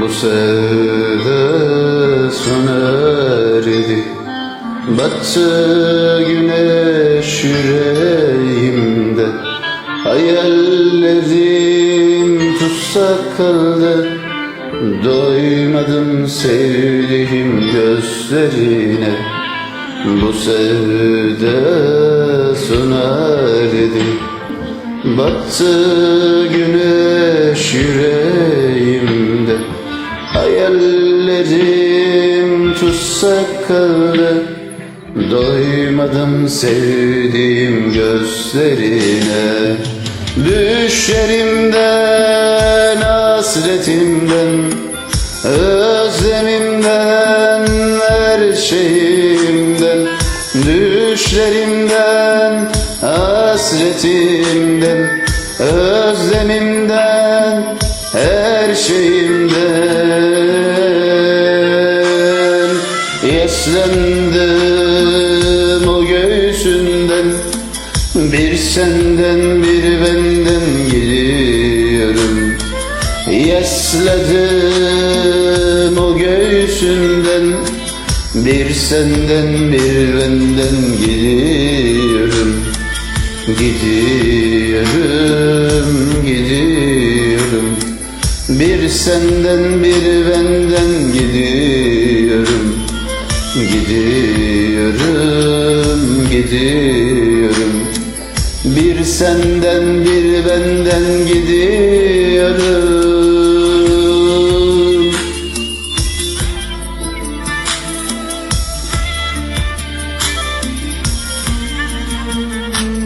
Bu sevda sona erdi Battı güneş yüreğimde. Hayallerim tutsak kaldı. Doymadım sevdiğim gözlerine. Bu sevda sona erdi Battı güneş yüreğimde Hayallerim tutsak kaldı Doymadım sevdiğim gözlerine. Düşlerimden, hasretimden Özlemimden, her şeyimden. Düşlerimden, hasretimden Özlemimden, her şeyimden Yaslandım o göğsünden Bir senden bir benden gidiyorum Yasladım o göğsünden Bir senden bir benden gidiyorum Gidiyorum, gidiyorum. Bir senden bir benden Gidiyorum, gidiyorum. Bir senden bir benden gidiyorum